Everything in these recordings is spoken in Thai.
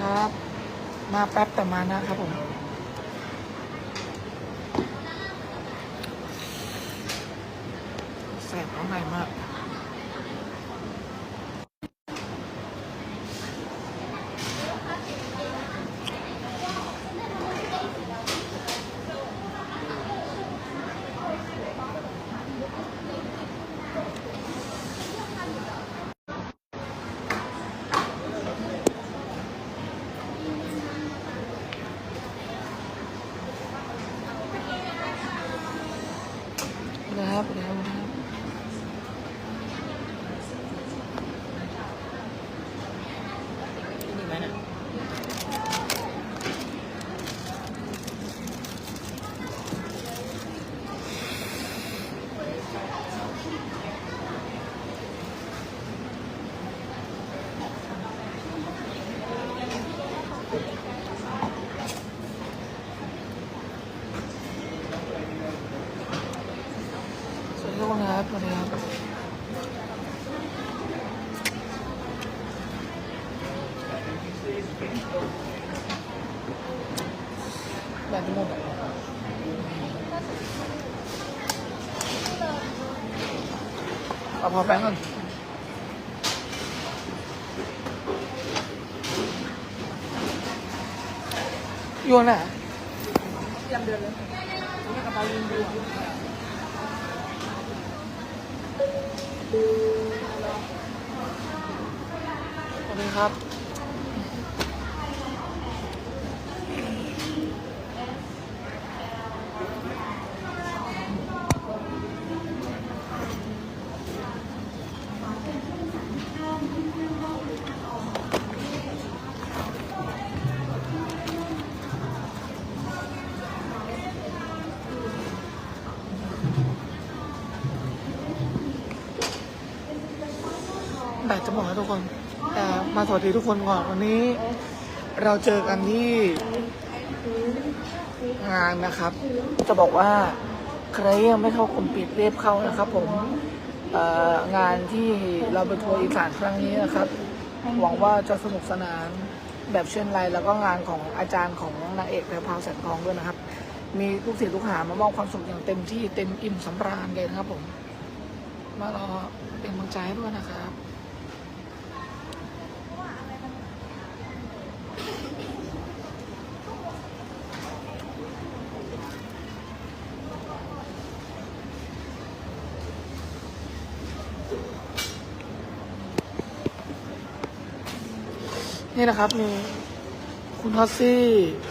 ครับ มาแป๊บแต่มานะครับผมแสบข้างในมาก นะครับนะครับนะครับ นี่ไหมนะ ส วัสดีทุกคนครับสวัสดีครับแบบหมดเอาพอแป้งก่อนโยนอะเตรียมเดินเลยกระเป๋ายิงดู สวัสดีครับ แบตจะหมดแล้วทุกคน แต่มาสวัสดีทุกคนก่อนวันนี้ เราเจอกันที่งานนะครับ จะบอกว่าใครยังไม่เข้ากลุ่มปิดเรียบเข้านะครับ ผมงานที่เราไปทัวร์อีสานครั้งนี้นะครับ หวังว่าจะสนุกสนานแบบเช่นไรแล้วก็งานของอาจารย์ของนางเอกแพรพาวแสงทองด้วยนะครับ มีลูกศิษย์ลูกหามามอบความสุขอย่างเต็มที่เต็มอิ่มสำราญเลยนะครับผม มารอเป็นกำลังใจให้ด้วยนะครับ นี่นะครับ มีคุณฮอสซี่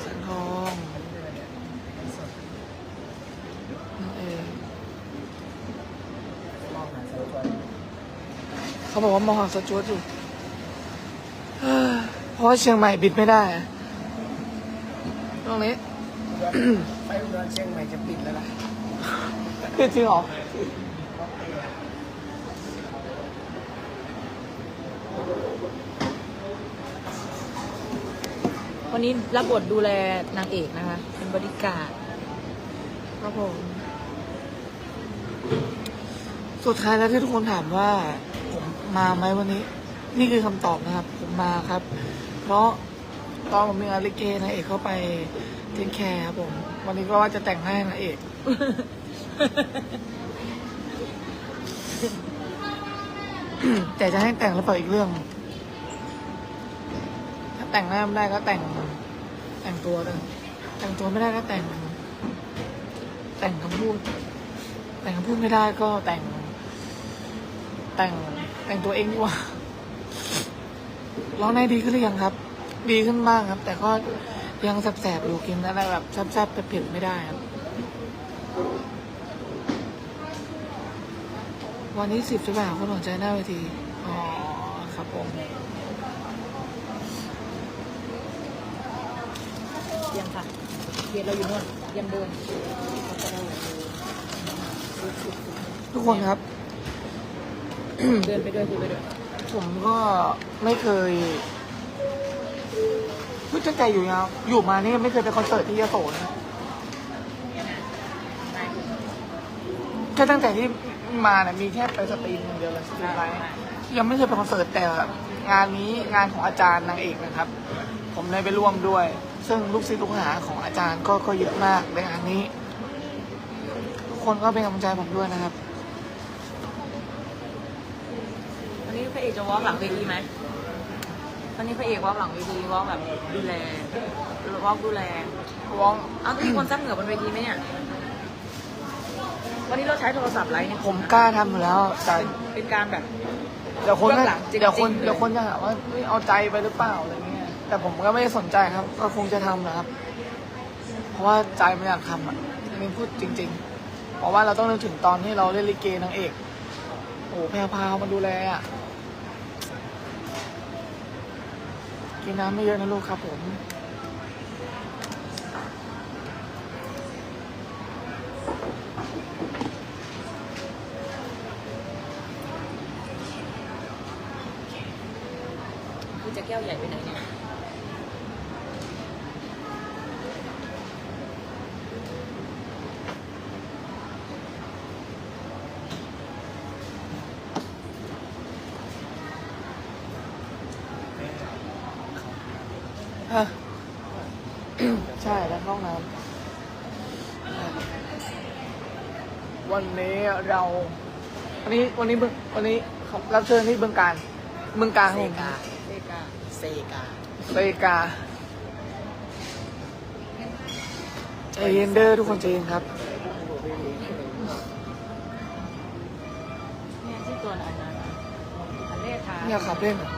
แสงทองนั่นเองเขาบอกว่ามองหาสจวตอยู่เอ้อเพราะว่าเชียงใหม่บิดไม่ได้อะตรงนี้ ไปอุดรเชียงใหม่จะปิดแล้วนะคือจริงเหรอ วันนี้รับบทดูแลนางเอกนะคะ เป็นบริการครับผมสุดท้ายแล้วที่ทุกคนถามว่า ผมมาไหมวันนี้ นี่คือคำตอบนะครับ ผมมาครับ เพราะตอนผมมีอาริเกนางเอกเข้าไปเทนแคร์ครับผม วันนี้ก็ว่าจะแต่งให้นางเอก แต่จะให้แต่งหรือเปล่าอีกเรื่อง ถ้าแต่งหน้าไม่ได้ก็แต่ง แต่งตัวเลยแต่งตัวไม่ได้ก็แต่ง แต่งคำพูด แต่งคำพูดไม่ได้ก็แต่ง แต่งแต่งตัวเองดีกว่าร้องได้ดีขึ้นหรือยังครับ ดีขึ้นบ้างครับ แต่ก็ยังแสบๆอยู่กินอะไรแบบแซ่บๆเผ็ดๆไม่ได้ครับ วันนี้สิบจะไปหาคนหัวใจหน้าเวที อ๋อ ครับผม เยี่ยมค่ะ เกียรติเราอยู่นู่นเยี่ยมเดินทุกคนครับ เดินไปด้วยคุยไปด้วยผมก็ไม่เคยพูดตั้งใจอยู่ยาวอยู่มานี่ไม่เคยไปคอนเสิร์ตที่ยโสนะแค่ตั้งแต่ที่มาเนี่ยมีแค่ไปสตรีมอย่างเดียวเลยสตรีมไลฟ์ยังไม่เคยไปคอนเสิร์ตแต่งานนี้งานของอาจารย์นางเอกนะครับผผมได้ไปร่วมด้วย ซึ่งลูกศิษย์ลูกหาของอาจารย์ก็ก็เยอะมากในงานนี้ ทุกคนก็เป็นกำลังใจผมด้วยนะครับ วันนี้พระเอกจะวอล์กหลังเวทีไหมวันนี้พระเอกวอล์กหลังเวทีวอล์กแบบดูแลวอล์กดูแลว้องเอาต้องมีคนซับเหงื่อบนเวทีไหมเนี่ย วันนี้เราใช้โทรศัพท์ไลฟ์เนี่ยผมกล้าทำอยู่แล้วแต่เป็นการแบบ เดี๋ยวคนเบื้องหลังจริงๆเดี๋ยวคนเลย เดี๋ยวคนจะหาว่าเฮ้ยเอาใจไปหรือเปล่าอะไรเงี้ย แต่ผมก็ไม่ได้สนใจครับ ก็คงจะทำนะครับ เพราะว่าใจมันอยากทำอะนี่พูดจริง ๆ เพราะว่าเราต้องนึกถึงตอนที่เราเล่นลิเกนางเอก โอ้โหแพรพาวมาดูแลอะกินน้ำไม่เยอะนะลูกครับผม คือจะแก้วใหญ่ไปไหนเนี่ย ฮะใช่แล้วห้องน้ำวันนี้เรา วันนี้วันนี้เบึงวันนี้รับเชิญที่เบืองการเมืองการของผมเอกาเซกาเซกาใจเย็นเด้อทุกคนใจเย็นครับเนี่ยที่ตัวอันนั้นอันเลขาไม่อยากขับเล่นเหรอ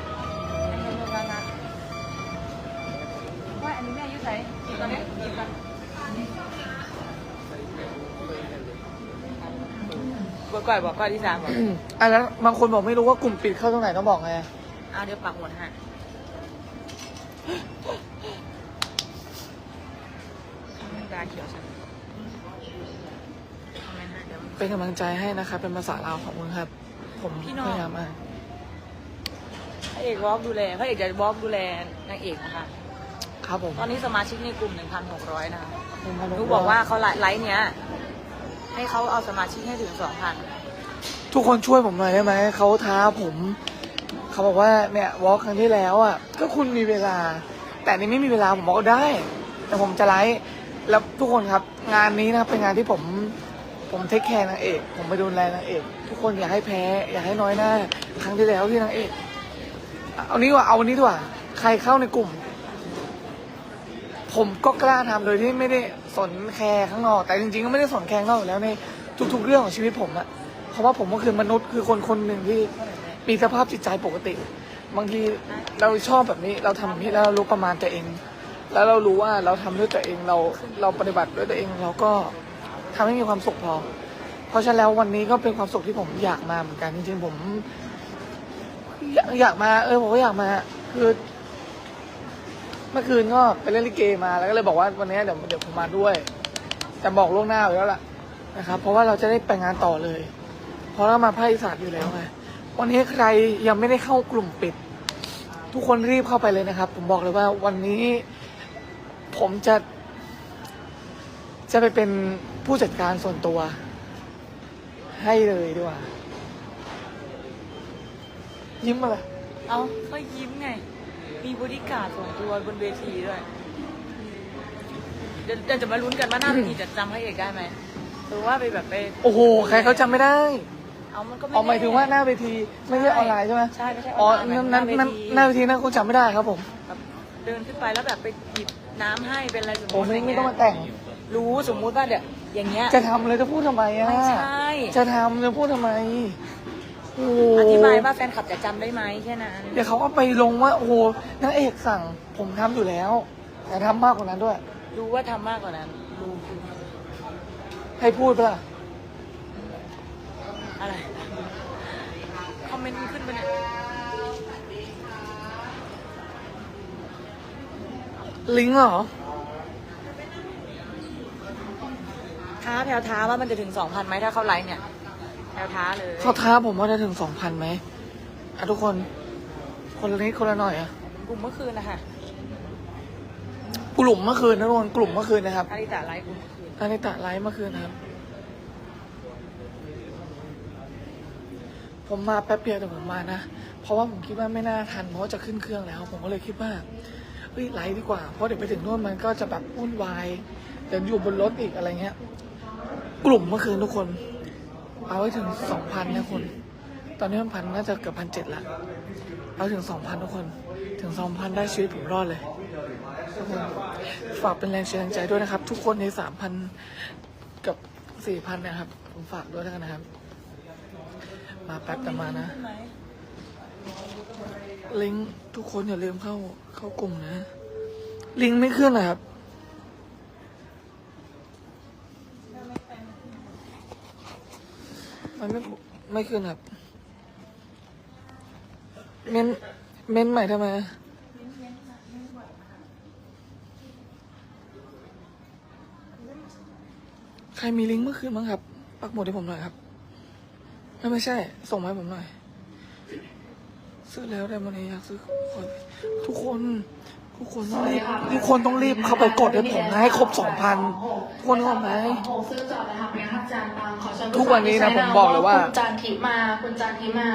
บอกก่อยบอกก่อยที่สามบอกอันนั้นบางคนบอกไม่รู้ว่ากลุ่มปิดเข้าตรงไหนต้องบอกไงเอาเดี๋ยวปักหมุดให้ดาเขียวฉันคอมเมนต์ให้เดี๋ยวเป็นกำลังใจให้นะครับเป็นภาษาลาวของมึงครับ ผมพี่น้องพยายามมากพระเอกวอล์กดูแลพระเอกจะวอล์กดูแลนางเอกนะคะ ครับผม ตอนนี้สมาชิกในกลุ่ม 1,600 นะคะผมมาลงหนูบอกว่าเขาไลฟ์เนี้ย ให้เขาเอาสมาชิกให้ถึง 2,000 ทุกคนช่วยผมหน่อยได้ไหม เขาท้าผม เขาบอกว่าเนี่ยวอล์ครั้งที่แล้วอะ ก็คุณมีเวลา แต่นี่ไม่มีเวลาผมบอกว่าได้ แต่ผมจะไลฟ์ แล้วทุกคนครับ งานนี้นะครับเป็นงานที่ผม ผมเทคแคร์นางเอก ผมไปดูแลนางเอก ทุกคนอย่าให้แพ้ อย่าให้น้อยหน้า ครั้งที่แล้วที่นางเอก เอานี้ดีกว่า เอาวันนี้ดีกว่า ใครเข้าในกลุ่ม ผมก็กล้าทำโดยที่ไม่ได้สนแคร์ข้างนอก แต่จริงๆก็ไม่ได้สนแคร์ข้างนอกอยู่แล้วในทุกๆเรื่องของชีวิตผมอะเพราะว่าผมก็คือมนุษย์คือคนคนหนึ่งที่มีสภาพจิตใจปกติ บางทีเราชอบแบบนี้เราทำแบบนี้แล้วเรารู้ประมาณตัวเอง แล้วเรารู้ว่าเราทำด้วยตัวเองเราเราปฏิบัติด้วยตัวเองเราก็ทำให้มีความสุขพอ เพราะฉะนั้นแล้ววันนี้ก็เป็นความสุขที่ผมอยากมาเหมือนกันจริงๆผม อยากอยากมา เออผมก็อยากมา คือ เมื่อคืนก็ไปเล่นลิเกมาแล้วก็เลยบอกว่าวันนี้เดี๋ยวเดี๋ยวผมมาด้วย แต่บอกล่วงหน้าอยู่แล้วล่ะนะครับ เพราะว่าเราจะได้ไปงานต่อเลย เพราะเรามาภาคอีสานอยู่แล้วไงวันนี้ใครยังไม่ได้เข้ากลุ่มปิด ทุกคนรีบเข้าไปเลยนะครับ ผมบอกเลยว่าวันนี้ผมจะ จะไปเป็นผู้จัดการส่วนตัว ให้เลยดีกว่า ยิ้มอะไรเอาเขายิ้มไง มีบริการดส่งตัวบนเวทีด้วยเดี๋ยวเดี๋ยวจะมาลุ้นกันว่าหน้าเวทีจะจำพระเอกได้ไหมหรือว่าไปแบบไปโอ้โห ใครเขาจำไม่ได้ เอามันก็ไม่ออกหมายถึงว่าหน้าเวทีไม่ใช่ออนไลน์ใช่ไหมใช่ไม่ใช่ออ๋ออนไลน์นั่นนั่นนั่นหหน้าเวทีนั่นคงจำไม่ได้ครับผมแบบเดินขึ้นไปแล้วแบบไปหยิบน้ำให้เป็นอะไรสมมผมติไม่ย่ไม่เยต้องมาแต่ง รู้สมมุติว่าเดี๋ยวอย่างเงี้ย จะทำเลยจะพูดทำไมอะไม่ใช่ จะทำจะพูดทำไมโอ้โหอธิบายว่าแฟนคลับจะจำได้ไหมแค่นั้นเดี๋ยวเขาก็ไปลงว่าโอ้โหนางเอกสั่งผมทำอยู่แล้ว แต่ทำมากกว่านั้นด้วย รู้ว่าทำมากกว่านั้นรู้ให้พูดปะล่ะอะไร คอมเมนต์มันขึ้นไปเนี่ยลิงก์เหรอ ท้าแถวท้าว่ามันจะถึงสองพันไหมถ้าเขาไลฟ์เนี่ย แถวท้าเลยเขาท้าผมว่าจะถึงสองพันไหมอะทุกคน คนละนิดคนละหน่อยอะกลุ่มเมื่อคืนนะคะกลุ่มเมื่อคืนนะทุกคนกลุ่มเมื่อคืนนะครับอาริตาไลฟ์กลุ่มเมื่อคืนอันนี้ตะไลฟ์เมื่อคืนนะครับ ผมมาแป๊บเดียวแต่ผมมานะ เพราะว่าผมคิดว่าไม่น่าทันเพราะว่าจะขึ้นเครื่องแล้ว ผมก็เลยคิดว่าเฮ้ยไลฟ์ดีกว่า เพราะเดี๋ยวไปถึงโน่นมันก็จะแบบวุ่นวายเดี๋ยวอยู่บนรถอีกอะไรเงี้ย กลุ่มเมื่อคืนทุกคน เอาไว้ถึงสองพันนะคุณ ตอนนี้มันพันน่าจะเกือบพันเจ็ดละ เอาถึงสองพันทุกคน ถึงสองพันได้ชีวิตผมรอดเลยทุกคนฝากเป็นแรงเชียร์แรงใจด้วยนะครับ ทุกคนในสามพันกับสี่พันนะครับ ผมฝากด้วยแล้วกันนะครับ มาแป๊บแต่มานะ ลิงก์ทุกคนอย่าลืมเข้าเข้ากลุ่มนะ ลิงก์ไม่ขึ้นนะครับ มันไม่ไม่ขึ้นครับ เม้นเม้นใหม่ทำไมใครมีลิงก์เมื่อคืนบ้างครับ ปักหมุดให้ผมหน่อยครับไม่ไม่ใช่ ส่งมาให้ผมหน่อย ซื้อแล้วได้มันนี้อยากซื้อทุกคน ทุกคนต้องรีบทุกคนต้องรีบเข้าไปกดให้ผมนะให้ครบสองพันทุกคนเข้าไหมโอ้ซื้อจอดเลยค่ะเป็นทับจานตามขอเชิญทุกวันนี้นะผมบอกเลยว่าคุณจานทิพย์มาคุณจานทิพย์มา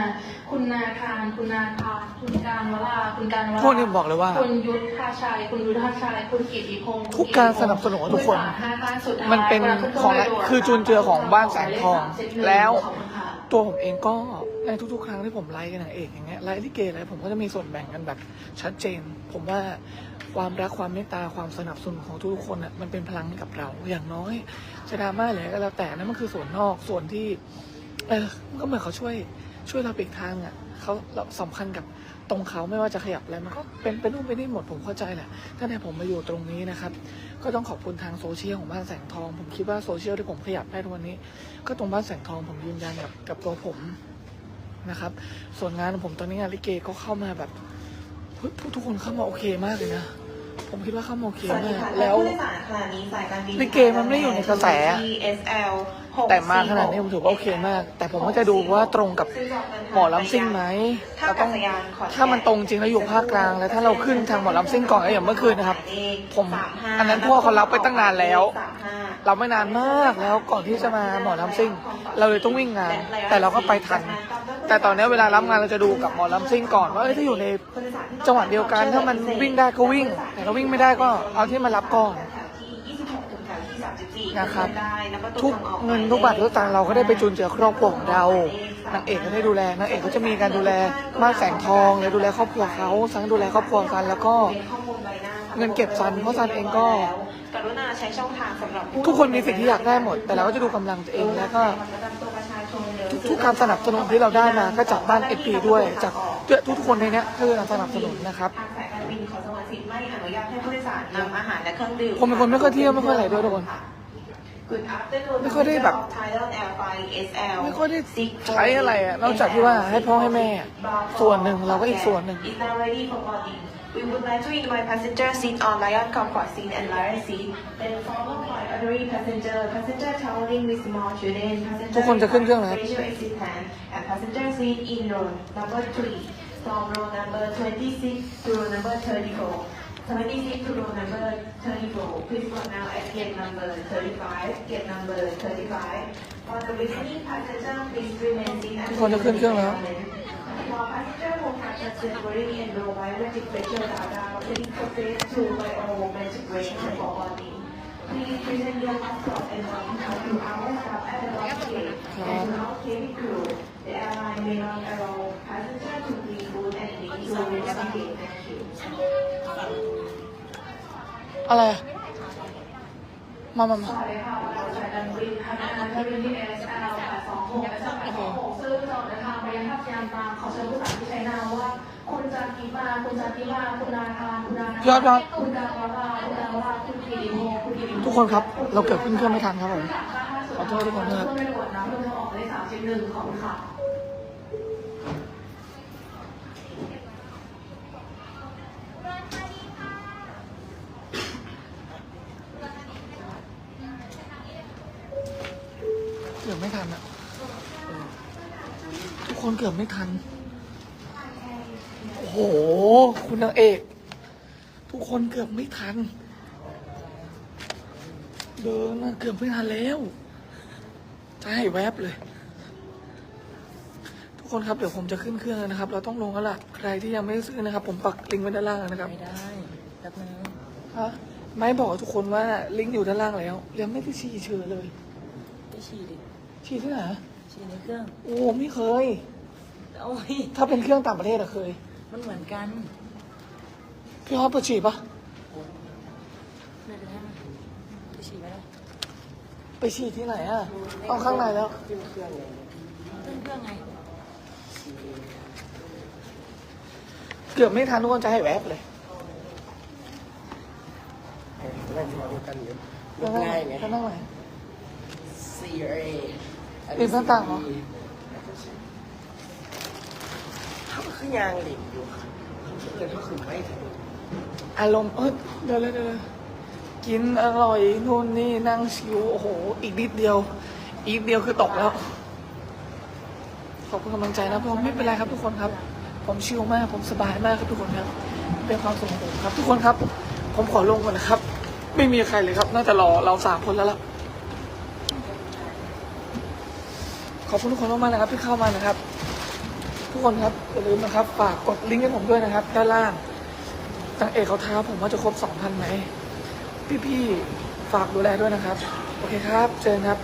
คุณนาคาร คุณนาคารคุณการวราคุณการวราพวกนี้ผมบอกเลยว่าคุณยุทธาชัย คุณยุทธาชัย คุณกิติพงศ์ทุกการสนับสนุนของทุกคนณห้าท่านสุดท้ายมันเป็นของคือจุนเจือของบ้านแสงทอง แล้วขอบคุณค่ะตัวผมเองก็ในทุกๆ ครั้งที่ผมไลฟ์กันนางเอกอย่างเงี้ยไลฟ์ลิเกอะไรผมก็จะมีส่วนแบ่งกันแบบชัดเจน ผมว่าความรักความเมตตาความสนับสนุนของทุกๆคนอะมันเป็นพลังให้กับเราอย่างน้อยจะดราม่าอะไรก็แล้วแต่นั่นมันคือส่วนนอกส่วนที่ เออมันก็เหมือนเขาช่วย ช่วยเราไปอีกทางอะเขาเราสำคัญกับตรงเขาไม่ว่าจะขยับอะไรมันก็เป็นเป็นนู่นเป็นนี่หมดผมเข้าใจแหละถ้าในผมมาอยู่ตรงนี้นะครับ ก็ต้องขอบคุณทางโซเชียลของบ้านแสงทอง ผมคิดว่าโซเชียลที่ผมขยับได้ทุกวันนี้ ก็ตรงบ้านแสงทองผมยืนยันกับกับตัวผมนะครับ ส่วนงานของผมตอนนี้งานลิเกก็เข้ามาแบบเฮ้ยทุกคนเข้ามาโอเคมากเลยนะผมคิดว่าเข้ามาโอเคสวัสดีมากค่ะแล้วผู้โดยสารขณะนี้สายการบินลิเกมันไม่อยู่ในกระแส SL แต่มาขนาดนี้ผมถือว่าโอเคมาก แต่ผมก็จะดูว่าตรงกับหมอลำซิ่งไหมเราต้องถ้ามันตรงจริงแล้วอยู่ภาคกลาง แล้วถ้าเราขึ้นทางหมอลำซิ่งก่อนก็อย่างเมื่อคืนนะครับ ผมอันนั้นพวกเขารับไปตั้งนานแล้ว เราไม่นานมากแล้วก่อนที่จะมาหมอลำซิ่ง เราเลยต้องวิ่งงาน แต่เราก็ไปทัน แต่ตอนนี้เวลารับงานเราจะดูกับหมอลำซิ่งก่อนว่าเอ้ยถ้าอยู่ในจังหวัดเดียวกันถ้ามันวิ่งได้ก็วิ่ง แต่ถ้าวิ่งไม่ได้ก็เอาที่มารับก่อน นะครับทุกเงินทุกบาททุกสตางค์เราก็ได้ไปจุนเจือครอบครัวของเรานางเอกก็ได้ดูแลนางเอกก็จะมีการดูแลบ้านแสงทองเลยดูแลครอบครัวเขาซันดูแลครอบครัวซันแล้วก็เงินเก็บซันเพราะซันเองก็กรุณาใช้ช่องทางสำหรับผู้ทุกคนมีสิ่งที่อยากได้หมด แต่เราก็จะดูกำลังตัวเองแล้วก็ทุกทุกการสนับสนุนที่เราได้มาก็จากบ้านเอพีด้วย จากทุกคนในเนี้ยคือการสนับสนุนนะครับทางสายการบินขอสงวนสิทธิ์ไม่อนุญาตให้ผู้โดยสารนำอาหารและเครื่องดื่มผมเป็นคนไม่ค่อยเที่ยวไม่ค่อยอะไรด้วยทุกคน Good afternoon ไม่ค่อยได้แบบ Thailand Airlines SL ไม่ค่อยได้ใช้อะไรอะนอกจากที่ว่าให้พ่อให้แม่ ส่วนหนึ่งเราก็อีกส่วนหนึ่ง Is now ready for boarding. We would like to invite passengers sit on Lion Comfort seat and Lion seat. Then followed by other passenger, passenger traveling with small children, passenger ทุกคนจะขึ้นเครื่องแล้ว special exit hand, and passenger seat in row number three, from row number 26 to row number 34. 26 to row number 34. Please go now at gate number 35, gate number 35. For the remaining passenger, please remain seated ทุกคนจะขึ้นเครื่องแล้ว while passenger will have the temporary enroll biometric facial data getting processed to biometric brain for boarding. Please present your passport and document to our staff at the lock gate and to our cabin crew. The airline may not allow passengers to be food and leave to the gate. Thank you. อะไรอะมามามา สวัสดีค่ะเราสายการบินพนักงานเครื่องบินที่ ASL 826และ826ซึ่งจอดเดินทางไปยังท่าพยามตามขอเชิญผู้โดยสารที่ใช้นามว่า คุณจันทิมา คุณจันทิมา คุณนาคารคุณนาคารยอดยอดคุณการวราคุณการวราคุณกิติพงศ์คุณกิติพงศ์ ทุกคนครับ เราเกิดขึ้นเครื่องไม่ทันครับผม ขอโทษทุกคนนะครับเพื่อไม่ตรวจน้ำเพื่อจะออกได้สามสิบหนึ่งขอบคุณค่ะ ไม่ทันอะเออทุกคนเกือบไม่ทัน โอ้โห คุณนางเอก ทุกคนเกือบไม่ทัน เดินอะเกือบไม่ทันแล้วใช่แวบเลย ทุกคนครับเดี๋ยวผมจะขึ้นเครื่องแล้วนะครับ เราต้องลงแล้วล่ะใครที่ยังไม่ได้ซื้อนะครับ ผมปักลิงก์ไว้ด้านล่างนะครับไม่ได้ไปป๊บนึงฮะไม่บอกกับทุกคนว่าลิงก์อยู่ด้านล่างแล้วยังไม่ได้ฉี่เชิญเลยไปฉี่ดิ ฉี่ที่ไหนฉี่ในเครื่อง โอ้ไม่เคย โอ้ย ถ้าเป็นเครื่องต่างประเทศอะเคย มันเหมือนกันพี่ฮอปเปิดฉี่ปะไม่เป็นไรมั้ยไปฉี่ไปแล้วไปฉี่ที่ไหนอะเอาข้างในแล้วเครื่องเครื่องไง เกือบไม่ทันทุกคนจะให้แวบเลยนั่งที่มาด้วยกันอยู่แล้วนั่งง่ายไงแล้วนั่งไหน CRA เรียนหน้าต่างเหรอเขาคือยางหล็กอยู่เดี๋ยวเขาคือไม่ถึงอารมณ์เอ้ยเดี๋ยวเดี๋ยวเดี๋ยวกินอร่อยนู่นนี่นั่งชิวโอ้โห อีกนิดเดียว อีกเดียวคือตกแล้ว ขอบคุณกำลังใจนะผมไม่เป็นไรครับทุกคนครับ ผมชิลมาก ผมสบายมากครับทุกคนครับเป็นความสุขของผมครับ ทุกคนครับ ผมขอลงก่อนนะครับ ไม่มีใครเลยครับ น่าจะรอเราสามคนแล้วล่ะ ขอบคุณทุกคนมากๆนะครับที่เข้ามานะครับ ทุกคนครับอย่าลืมนะครับ ฝากกดลิงก์ให้ผมด้วยนะครับ ด้านล่างนางเอกเขาท้าผมว่าจะครบสองพันไหมพี่ๆฝากดูแลด้วยนะครับ โอเคครับ เจอกันครับ